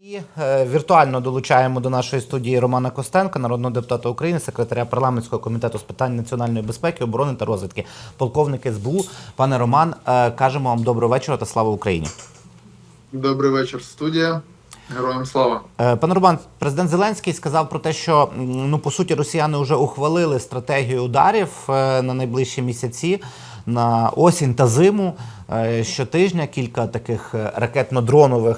І е, віртуально долучаємо до нашої студії Романа Костенка, народного депутата України, секретаря парламентського комітету з питань національної безпеки, оборони та розвідки, полковник СБУ. Пане Роман, е, кажемо вам доброго вечора та слава Україні. Добрий вечір, студія. Героям слава. Е, Пане Роман, президент Зеленський сказав про те, що ну по суті росіяни вже ухвалили стратегію ударів на найближчі місяці на осінь та зиму. Щотижня кілька таких ракетно-дронових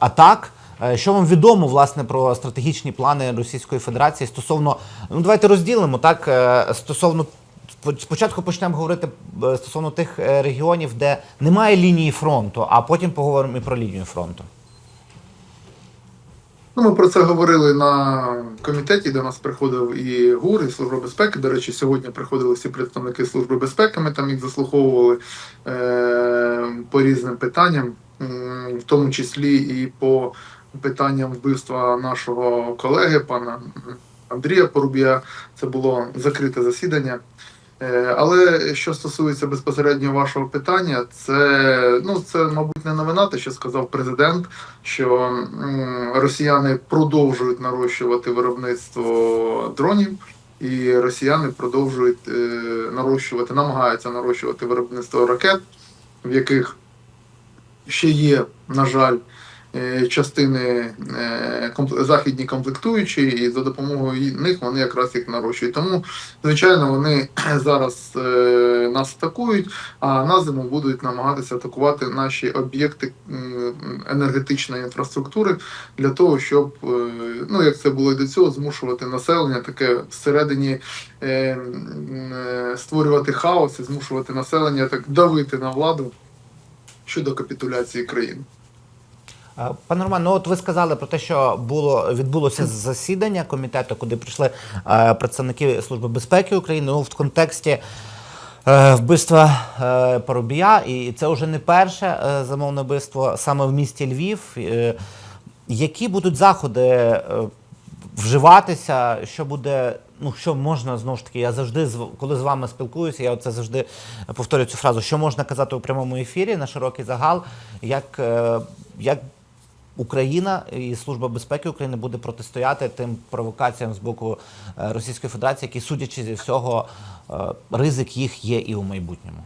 атак. Е, Що вам відомо власне про стратегічні плани Російської Федерації стосовно ну давайте розділимо так е, стосовно спочатку почнемо говорити е, стосовно тих регіонів, де немає лінії фронту, а потім поговоримо і про лінію фронту. Ну, ми про це говорили на комітеті, де нас приходив і ГУР, і Служба безпеки. До речі, сьогодні приходили всі представники Служби безпеки. Ми там їх заслуховували е- по різним питанням, в тому числі і по питанням вбивства нашого колеги, пана Андрія Порубія. Це було закрите засідання. Е, Але що стосується безпосередньо вашого питання, це ну це мабуть не новина, те, що сказав президент, що росіяни продовжують нарощувати виробництво дронів, і росіяни продовжують е, нарощувати, намагаються нарощувати виробництво ракет, в яких ще є, на жаль, частини е, західні комплектуючі, і за допомогою них вони якраз їх нарощують. Тому, звичайно, вони зараз е, нас атакують, а на зиму будуть намагатися атакувати наші об'єкти енергетичної інфраструктури для того, щоб, е, ну як це було і до цього, змушувати населення таке всередині е, е, створювати хаос і змушувати населення так давити на владу щодо капітуляції країни. Пане Роман, ну от ви сказали про те, що було відбулося засідання комітету, куди прийшли е, представники Служби безпеки України ну, в контексті е, вбивства е, Парубія, і це вже не перше е, замовне вбивство саме в місті Львів. Які будуть заходи вживатися? Що буде? Ну, що можна знову ж таки, я завжди коли з вами спілкуюся, я оце завжди повторюю цю фразу, що можна казати у прямому ефірі на широкий загал, як, як Україна і Служба безпеки України буде протистояти тим провокаціям з боку е, Російської Федерації, які, судячи зі всього, е, ризик їх є і у майбутньому.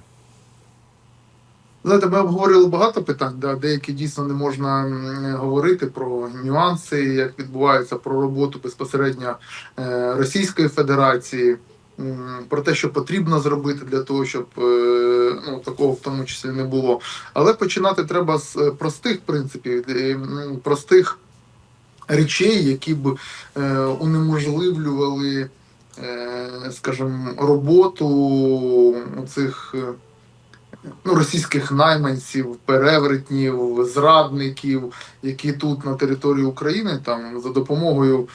Знаєте, ми обговорювали багато питань, да, деякі дійсно не можна говорити про нюанси, як відбувається про роботу безпосередньо е, Російської Федерації, про те, що потрібно зробити для того, щоб е, ну, такого в тому числі не було. Але починати треба з е, простих принципів, е, простих речей, які б унеможливлювали, скажімо, роботу цих. ну, російських найманців, перевертнів, зрадників, які тут на території України там за допомогою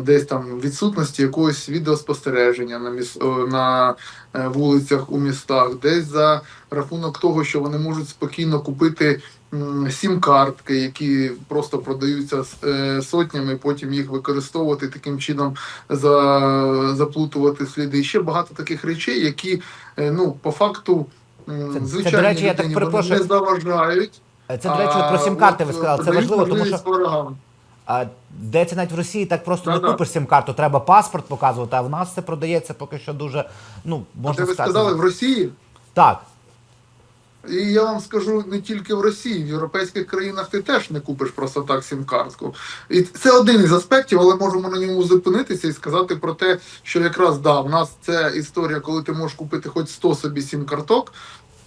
десь там відсутності якогось відеоспостереження на міс... на е, вулицях у містах, десь за рахунок того, що вони можуть спокійно купити. Сім-картки, які просто продаються е, сотнями, потім їх використовувати таким чином, за, заплутувати сліди. І ще багато таких речей, які е, ну по факту людині не заважають. Е, Це, до речі, про а сім-карти ви сказали. Це важливо, тому що. А, де це навіть в Росії так просто не Да-да. купиш сім-карту, треба паспорт показувати, а в нас це продається поки що дуже, ну, можна ви сказати. сказали в Росії, Так. і я вам скажу не тільки в Росії, в європейських країнах ти теж не купиш просто так сім-картку. І це один із аспектів, але можемо на ньому зупинитися і сказати про те, що якраз да, в нас це історія, коли ти можеш купити хоч 100 собі сім-карток.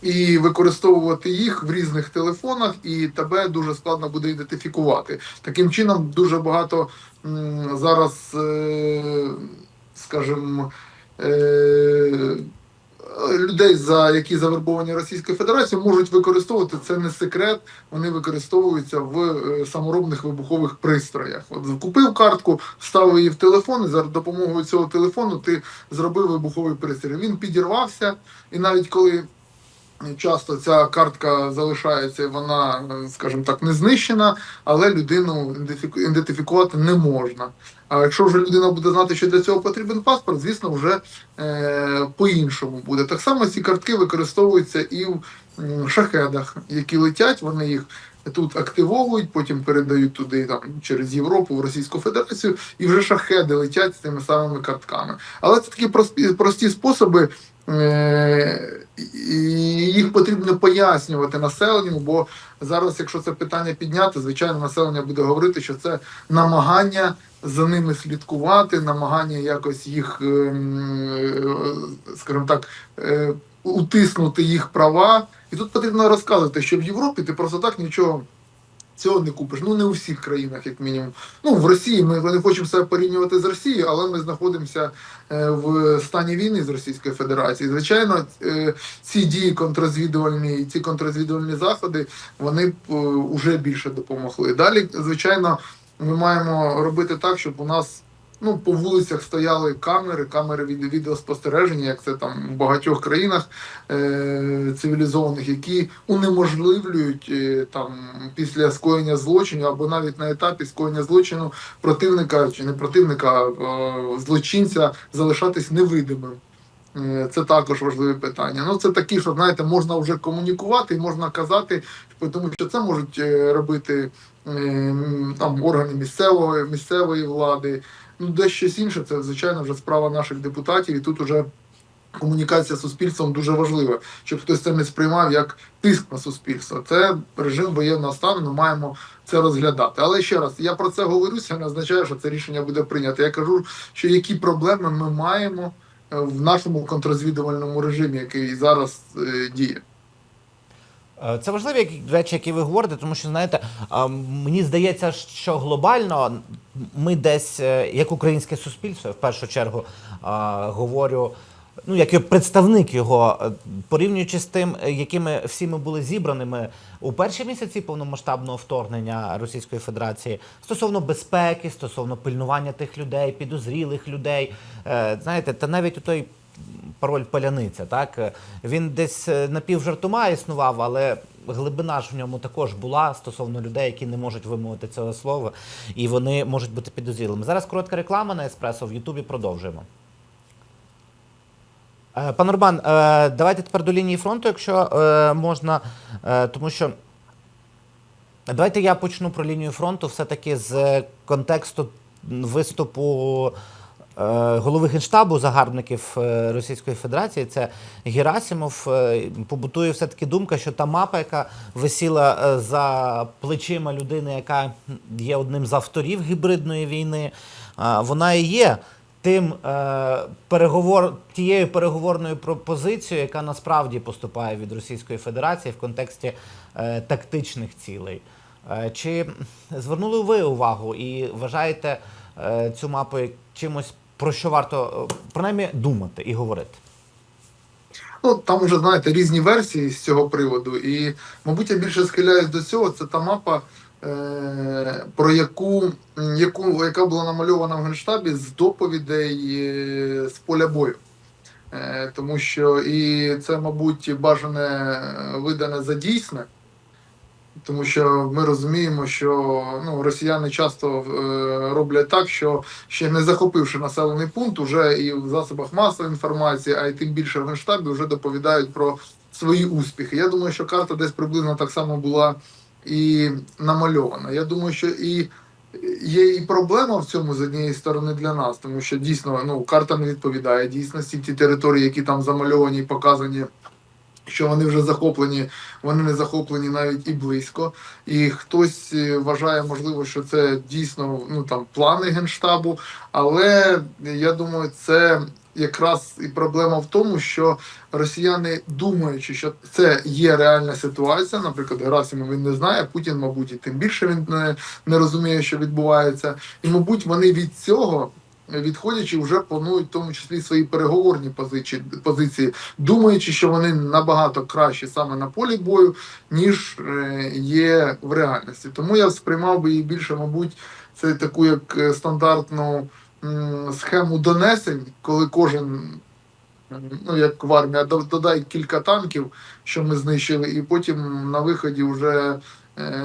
І використовувати їх в різних телефонах, і тебе дуже складно буде ідентифікувати. Таким чином, дуже багато м, зараз, е, скажімо, е, людей, за які завербовані Російською Федерацією, можуть використовувати це не секрет. Вони використовуються в е, саморобних вибухових пристроях. От купив картку, вставив її в телефон, і за допомогою цього телефону ти зробив вибуховий пристрій. Він підірвався, і навіть коли Часто ця картка залишається, вона, е, скажімо так, не знищена, але людину ідентифікувати не можна. А якщо вже людина буде знати, що для цього потрібен паспорт, звісно, вже е, по-іншому буде. Так само ці картки використовуються і в шахедах, які летять, вони їх тут активовують, потім передають туди там через Європу, в Російську Федерацію, і вже шахеди летять з тими самими картками. Але це такі прості, прості способи. Е, І їх потрібно пояснювати населенню, бо зараз, якщо це питання підняти, звичайно, населення буде говорити, що це намагання за ними слідкувати, намагання якось їх, ем, е, скажімо так, е, утиснути їх права. І тут потрібно розказувати, що в Європі ти просто так нічого. Цього не купиш. Ну не у всіх країнах, як мінімум. Ну в Росії ми не хочемо себе порівнювати з Росією, але ми знаходимося е, в стані війни з Російською Федерацією. Звичайно, е, ці дії контрозвідувальні, ці контрозвідувальні заходи вони б е, уже більше допомогли. Далі, звичайно, ми маємо робити так, щоб у нас ну по вулицях стояли камери, камери від відеоспостереження, як це там в багатьох країнах е, цивілізованих, які унеможливлюють е, там після скоєння злочину або навіть на етапі скоєння злочину противника чи не противника, е, злочинця залишатись невидимим. Е, Це також важливе питання. Ну це такі, що знаєте, можна вже комунікувати і можна казати, тому що це можуть е, робити е, там органи місцевої місцевої влади. Ну, де щось інше, це звичайно вже справа наших депутатів, і тут уже комунікація з суспільством дуже важлива, щоб хтось це не сприймав як тиск на суспільство. Це режим воєнного стану. Ми маємо це розглядати. Але ще раз, я про це говорю, це не означає, що це рішення буде прийнято. Я кажу, що які проблеми ми маємо е, в нашому контррозвідувальному режимі, який зараз е, діє. Е, Це важливі речі, які ви говорите, тому що знаєте, мені здається, що глобально ми десь, е, як українське суспільство, я в першу чергу говорю. Ну, як представник його, е, порівнюючи з тим, якими всі ми були зібраними у перші місяці повномасштабного вторгнення Російської Федерації стосовно безпеки, стосовно пильнування тих людей, підозрілих людей, знаєте, та навіть у той пароль паляниця. Так він десь е, напівжартома існував, але глибина ж в ньому також була стосовно людей, які не можуть вимовити цього слова, і вони можуть бути підозрілими. Зараз коротка реклама на еспресо в Ютубі. Продовжуємо. Е, Пан Урбан, е, давайте тепер до лінії фронту, якщо можна, тому що давайте я почну про лінію фронту все-таки з контексту виступу голови генштабу загарбників е, Російської Федерації. Це Герасимов. Е, Побутує все-таки думка, що та мапа, яка висіла е, за плечима людини, яка є одним з авторів гібридної війни, е, вона і є тим е, переговор тією переговорною пропозицією, яка насправді поступає від Російської Федерації в контексті е, тактичних цілей. Е, чи звернули ви увагу і вважаєте е, цю мапу чимось про що варто е, принаймні думати і говорити? Ну там вже знаєте різні версії з цього приводу, і мабуть я більше схиляюсь до цього. Це та мапа, е, про яку, яку яка була намальована в генштабі з доповідей е, з поля бою. Е, тому що і це, мабуть, бажане видане за дійсне. Тому що ми розуміємо, що ну, росіяни часто е, роблять так, що ще не захопивши населений пункт, уже і в засобах масової інформації, а й тим більше в генштабі вже доповідають про свої успіхи. Я думаю, що карта десь приблизно так само була і намальована. Я думаю, що і є і проблема в цьому з однієї сторони для нас, тому що дійсно ну, карта не відповідає дійсності ті території, які там замальовані і показані що вони вже захоплені, вони не захоплені навіть і близько. І хтось е, вважає, можливо, що це дійсно ну там плани генштабу. Але я думаю, це якраз і проблема в тому, що росіяни, думаючи, що це є реальна ситуація, наприклад, Герасимов він не знає, Путін, мабуть, і тим більше він не, не розуміє, що відбувається. І, мабуть, вони від цього. Відходячи, вже планують в тому числі свої переговорні позиції, позиції, думаючи, що вони набагато кращі саме на полі бою, ніж е, є в реальності. Тому я сприймав би її більше, мабуть, це таку як е, стандартну схему донесень, коли кожен ну як в армії, а до- додай кілька танків, що ми знищили, і потім на виході вже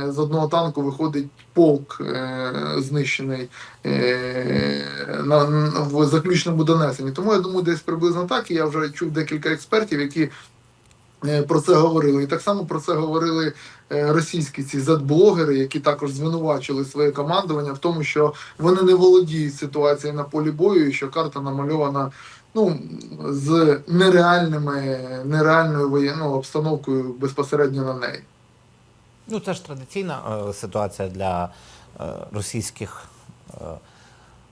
з одного танку виходить полк е, знищений е, на, в заключному донесенні. Тому я думаю, десь приблизно так. І я вже чув декілька експертів, які е, про це говорили. І так само про це говорили е, російські ці Z-блогери, які також звинувачили своє командування в тому, що вони не володіють ситуацією на полі бою, і що карта намальована ну, з нереальними, нереальною воєнною обстановкою безпосередньо на неї. Ну, це ж традиційна е, ситуація для е, російських е,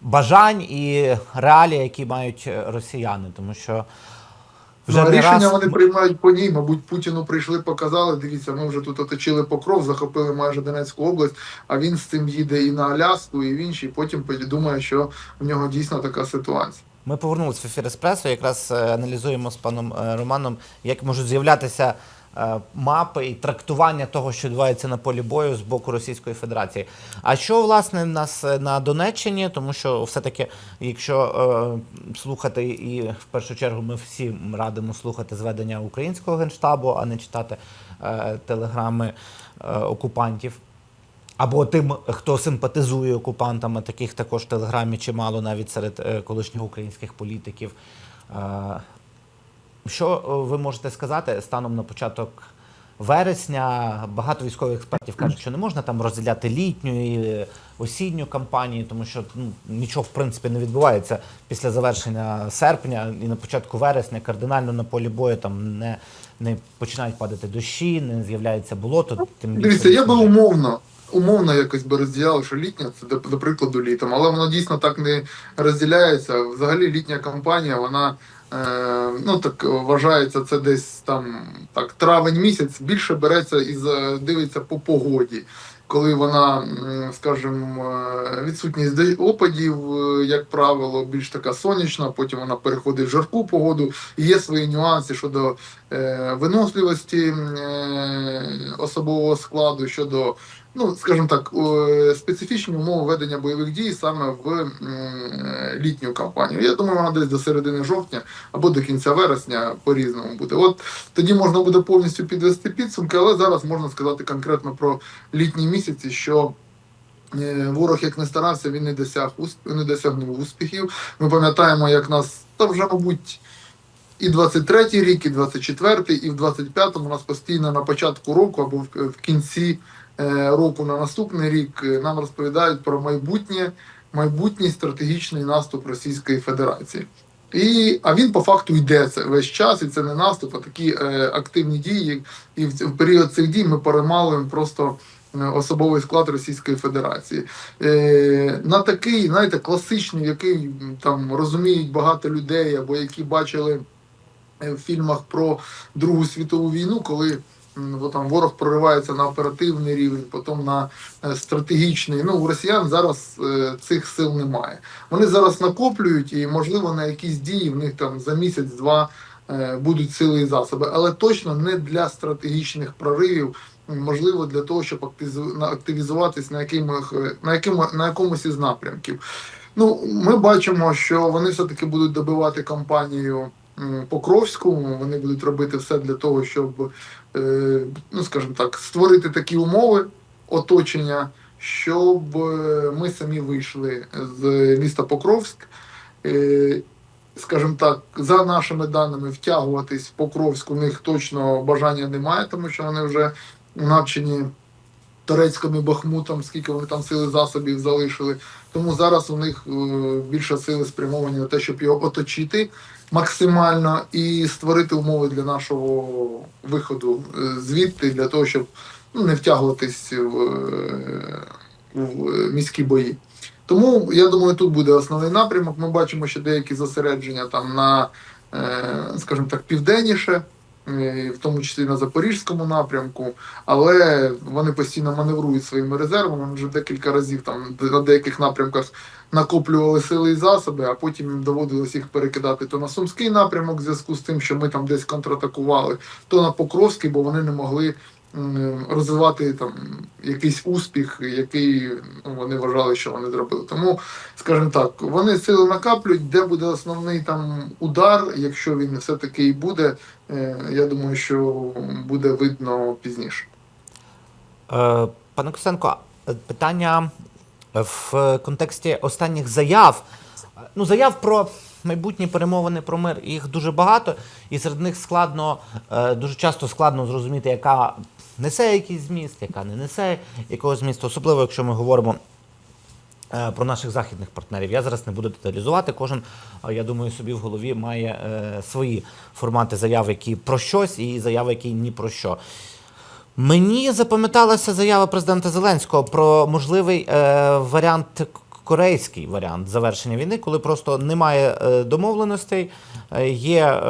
бажань і реалій, які мають е, росіяни, тому що вже ну, не рішення раз вони приймають по ній. Мабуть, Путіну прийшли, показали. Дивіться, ми вже тут оточили Покров, захопили майже Донецьку область, а він з цим їде і на Аляску, і в інші. Потім думає, що в нього дійсно така ситуація. Ми повернулися в ефір Еспресо, якраз е, аналізуємо з паном е, Романом, як можуть з'являтися мапи і трактування того, що відбувається на полі бою з боку Російської Федерації. А що власне в нас е, на Донеччині? Тому що все-таки, якщо е, слухати, і в першу чергу ми всі радимо слухати зведення українського генштабу, а не читати е, телеграми е, окупантів. Або тим, хто симпатизує окупантами, таких також в Телеграмі чимало навіть серед е, колишніх українських політиків. Що е, ви можете сказати станом на початок вересня? Багато військових експертів кажуть, що не можна там розділяти літню і осінню кампанію, тому що ну, нічого в принципі не відбувається після завершення серпня і на початку вересня кардинально на полі бою там не, не починають падати дощі, не з'являється болото. Тим більше Дивіться, я би умовно. Умовно якось би розділяли, що літня це до, до прикладу літом, але воно дійсно так не розділяється. Взагалі літня кампанія, вона ну так вважається це десь там так травень місяць більше береться і дивиться по погоді. Коли вона, скажімо, е, відсутність опадів, е, як правило, більш така сонячна, потім вона переходить в жарку погоду. І є свої нюанси щодо е, виносливості е, особового складу, щодо ну, скажімо так, специфічні умови ведення бойових дій саме в літню кампанію. Я думаю, вона десь до середини жовтня або до кінця вересня по-різному буде. От тоді можна буде повністю підвести підсумки, але зараз можна сказати конкретно про літні місяці, що. е, Ворог як не старався, він не досяг не досягнув успіхів. Ми пам'ятаємо, як нас та вже, мабуть, і 23-й рік, і 24-й, і в 25-му у нас постійно на початку року або в кінці е, року на наступний рік е, нам розповідають про майбутнє, майбутній стратегічний наступ Російської Федерації. І, а він по факту йде це весь час, і це не наступ, а такі е, активні дії. І в, в період цих дій ми перемалуємо просто е, особовий склад Російської Федерації. Е, на такий, знаєте, класичний, який там розуміють багато людей, або які бачили в фільмах про Другу світову війну, коли бо там ворог проривається на оперативний рівень, потім на е, стратегічний. Ну, у росіян зараз е, цих сил немає. Вони зараз накоплюють і, можливо, на якісь дії в них там за місяць-два е, будуть сили і засоби, але точно не для стратегічних проривів. Можливо, для того, щоб активізуватись на якимось на якому на якомусь із напрямків. Ну, ми бачимо, що вони все-таки будуть добивати кампанію м, Покровську. Вони будуть робити все для того, щоб, е, ну скажімо так, створити такі умови оточення, щоб е, ми самі вийшли з міста Покровськ. Е, Скажімо так, за нашими даними, втягуватись в Покровськ у них точно бажання немає, тому що вони вже навчені Торецьким і Бахмутом, скільки вони там сили засобів залишили. Тому зараз у них більше сили спрямовані на те, щоб його оточити максимально і створити умови для нашого виходу е, звідти, для того, щоб ну, не втягуватись в, е, в е, міські бої. Тому я думаю, тут буде основний напрямок. Ми бачимо що деякі зосередження там на, скажімо так, південніше, в тому числі на запорізькому напрямку, але вони постійно маневрують своїми резервами. Вони вже декілька разів там на деяких напрямках накоплювали сили і засоби, а потім їм доводилось їх перекидати то на Сумський напрямок в зв'язку з тим, що ми там десь контратакували, то на Покровський, бо вони не могли розвивати там якийсь успіх, який ну, вони вважали, що вони зробили. Тому, скажімо так, вони сили накаплюють, де буде основний там удар, якщо він все-таки і буде, е, я думаю, що буде видно пізніше. Е, Пане Костенко, е, питання в контексті останніх заяв. Ну, заяв про майбутні перемовини про мир їх дуже багато, і серед них складно, е, дуже часто складно зрозуміти, яка несе якийсь зміст, яка не несе якогось змісту, особливо якщо ми говоримо. е, Про наших західних партнерів я зараз не буду деталізувати. Кожен, е, я думаю, собі в голові має е, свої формати заяв, які про щось, і заяви, які ні про що. Мені запам'яталася заява президента Зеленського про можливий е, варіант корейський варіант завершення війни, коли просто немає е, домовленостей, є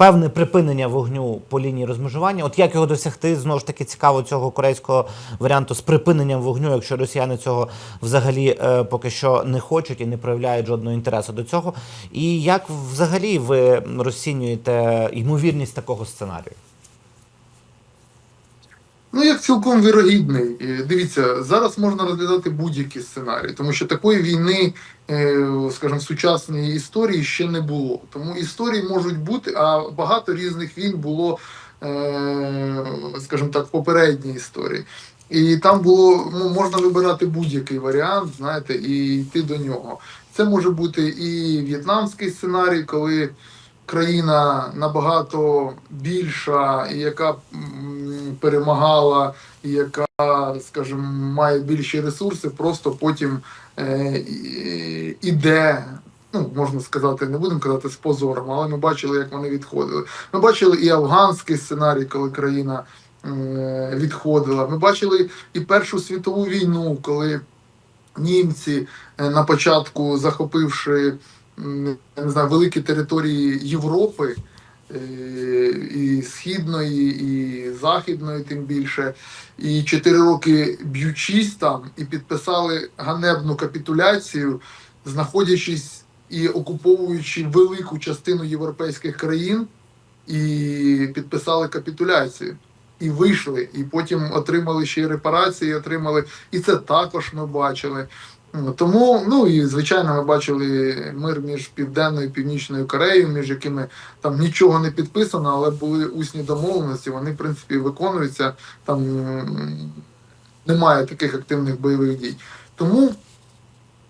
певне припинення вогню по лінії розмежування. От як його досягти, знову ж таки цікаво цього корейського варіанту з припиненням вогню, якщо росіяни цього взагалі е, поки що не хочуть і не проявляють жодного інтересу до цього. І як взагалі ви розцінюєте ймовірність такого сценарію? Ну, як цілком вірогідний. Е, Дивіться, зараз можна розглядати будь-які сценарії, тому що такої війни, е, скажімо, в сучасній історії ще не було. Тому історії можуть бути, а багато різних війн було, е, скажімо так, в попередній історії. І там було ну, можна вибирати будь-який варіант, знаєте, і йти до нього. Це може бути і в'єтнамський сценарій, коли країна набагато більша, і яка перемагала, яка, скажімо, має більші ресурси, просто потім е, іде. Ну, можна сказати, не будемо казати з позором, але ми бачили, як вони відходили. Ми бачили і афганський сценарій, коли країна е, відходила. Ми бачили і Першу світову війну, коли німці е, на початку захопивши я не знаю, великі території Європи, е, і Східної, і Західної, тим більше, і чотири роки б'ючись там, і підписали ганебну капітуляцію, знаходячись і окуповуючи велику частину європейських країн, і підписали капітуляцію. І вийшли, і потім отримали ще й репарації, отримали, і це також ми бачили. Тому, ну і звичайно, ми бачили мир між Південною і Північною Кореєю, між якими там нічого не підписано, але були усні домовленості. Вони, в принципі, виконуються. Там немає таких активних бойових дій. Тому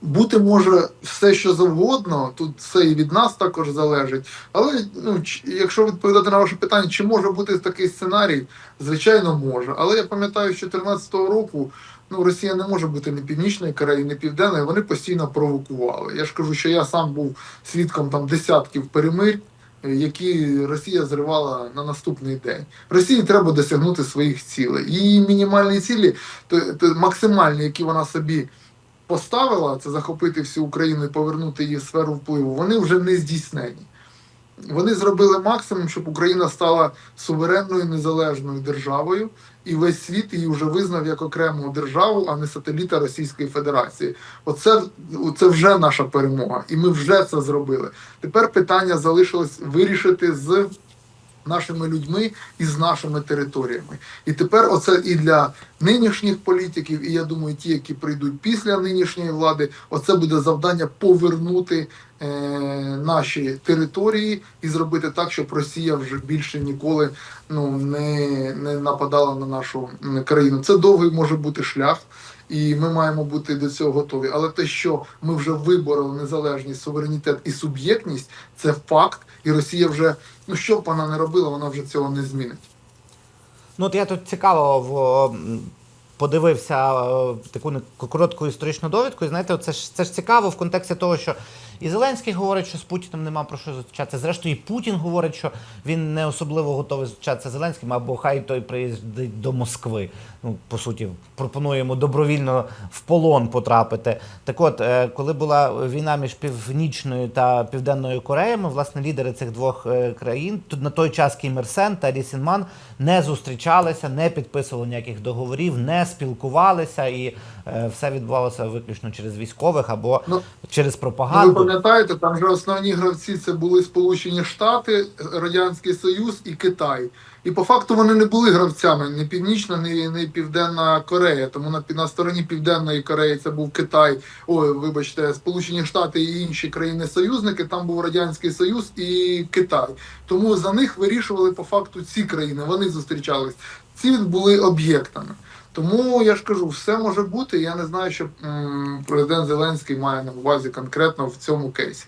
бути може все, що завгодно. Тут все і від нас також залежить. Але ну, якщо відповідати на ваше питання, чи може бути такий сценарій, звичайно, може. Але я пам'ятаю, з 2014 року ну, Росія не може бути ні північною Кореєю, ні південною. Вони постійно провокували. Я ж кажу, що я сам був свідком там десятків перемирь. е, Які Росія зривала на наступний день. Росії треба досягнути своїх цілей. Її мінімальні цілі, то, то максимальні, які вона собі поставила, це захопити всю Україну і повернути її в сферу впливу, вони вже не здійснені. Вони зробили максимум, щоб Україна стала суверенною незалежною державою, і весь світ її вже визнав як окрему державу, а не сателіта Російської Федерації. Оце це вже наша перемога, і ми вже це зробили. Тепер питання залишилось вирішити з нашими людьми і з нашими територіями. І тепер оце і для нинішніх політиків, і я думаю, ті, які прийдуть після нинішньої влади, оце буде завдання повернути е, наші території і зробити так, щоб Росія вже більше ніколи ну не, не нападала на нашу країну. Це довгий може бути шлях. І ми маємо бути до цього готові. Але те, що ми вже вибороли незалежність, суверенітет і суб'єктність, це факт. І Росія вже ну що б вона не робила, вона вже цього не змінить. Ну, от я тут цікаво в, подивився е, таку коротку історичну довідку. І знаєте, це ж це ж цікаво в контексті того, що і Зеленський говорить, що з Путіним нема про що зустрічатися. Зрештою, і Путін говорить, що він не особливо готовий зустрічатися з Зеленським, або хай той приїздить до Москви. Ну, по суті, пропонуємо добровільно в полон потрапити. Так от, е, коли була війна між Північною та Південною Кореями, власне, лідери цих двох е, країн, тут на той час Кім Ір Сен та Рі Сін Ман не зустрічалися, не підписували ніяких договорів, не спілкувалися, і все відбувалося виключно через військових або Ну, через Ну, ви пропаганду. пам'ятаєте, там же основні гравці це були Сполучені Штати, Радянський Союз і Китай. І по факту вони не були гравцями ні Північна, ні, ні Південна Корея. Тому на, на стороні Південної Кореї це був Китай, ой, вибачте, Сполучені Штати і інші країни-союзники. Там був Радянський Союз і Китай. Тому за них вирішували по факту ці країни. Вони зустрічались. Ці були об'єктами. Тому я ж кажу, все може бути. Я не знаю, що президент Зеленський має на увазі конкретно в цьому кейсі.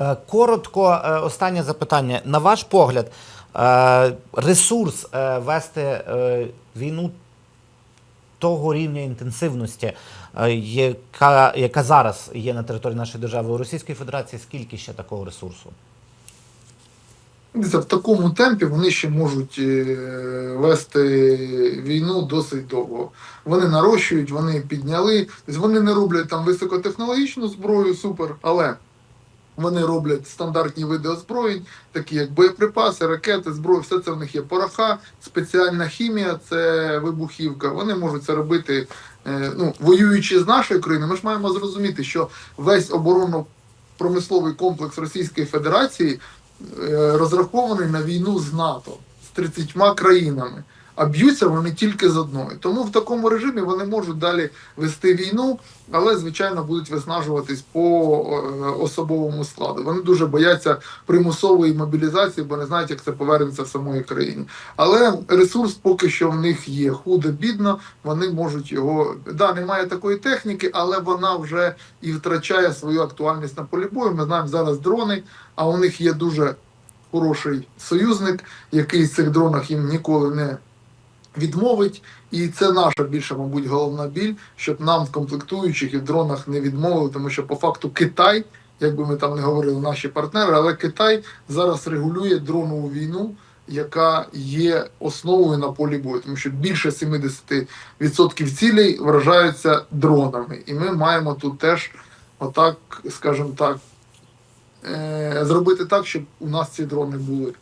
Е, Коротко, е, останнє запитання. На ваш погляд, е, ресурс вести війну того рівня інтенсивності, яка, яка зараз є на території нашої держави у Російської Федерації, скільки ще такого ресурсу? В такому темпі вони ще можуть е, вести війну досить довго. Вони нарощують, вони підняли. Тобто вони не роблять там високотехнологічну зброю, супер, але вони роблять стандартні види озброєнь, такі як боєприпаси, ракети, зброя, все це в них є пороха, спеціальна хімія, це вибухівка. Вони можуть це робити, е, ну, воюючи з нашою країною. Ми ж маємо зрозуміти, що весь оборонно-промисловий комплекс Російської Федерації розрахований на війну з НАТО з 30 країнами. А б'ються вони тільки з одною. Тому в такому режимі вони можуть далі вести війну, але звичайно будуть виснажуватись по е, особовому складу. Вони дуже бояться примусової мобілізації, бо не знають, як це повернеться в самої країні. Але ресурс поки що в них є худо бідно. Вони можуть його да, немає такої техніки, але вона вже і втрачає свою актуальність на полі бою. Ми знаємо зараз дрони, а у них є дуже хороший союзник, який з цих дронах їм ніколи не відмовить. І це наша більше, мабуть, головна біль, щоб нам в комплектуючих і в дронах не відмовили, тому що по факту Китай, як би ми там не говорили, наші партнери, але Китай зараз регулює дронову війну. Яка є основою на полі бою, тому що більше 70% цілей вражаються дронами, і ми маємо тут теж, отак, скажімо так, е- зробити так, щоб у нас ці дрони були.